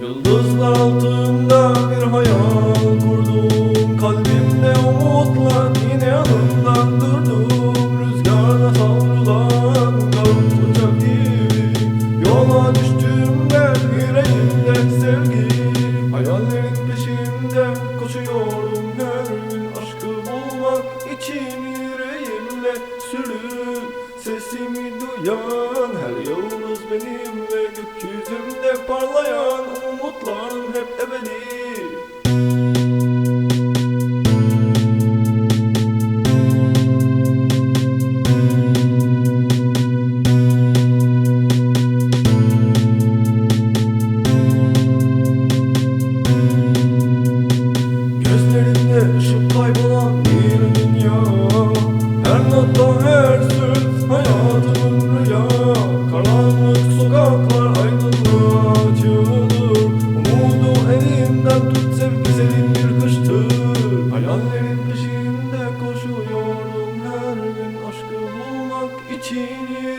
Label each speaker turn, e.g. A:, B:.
A: Yıldızlar altında bir hayal kurdum. Kalbimde umutla yine yanımdan durdum Rüzgarda savrulan uçak gibi Yola düştüm ben yüreğimde sevgi. Hayallerin peşinde koşuyordum her gün Aşkı bulmak için. Yüreğimle sürü Sesimi duyan her yıldız benimle Gökyüzümde parlayan 请你。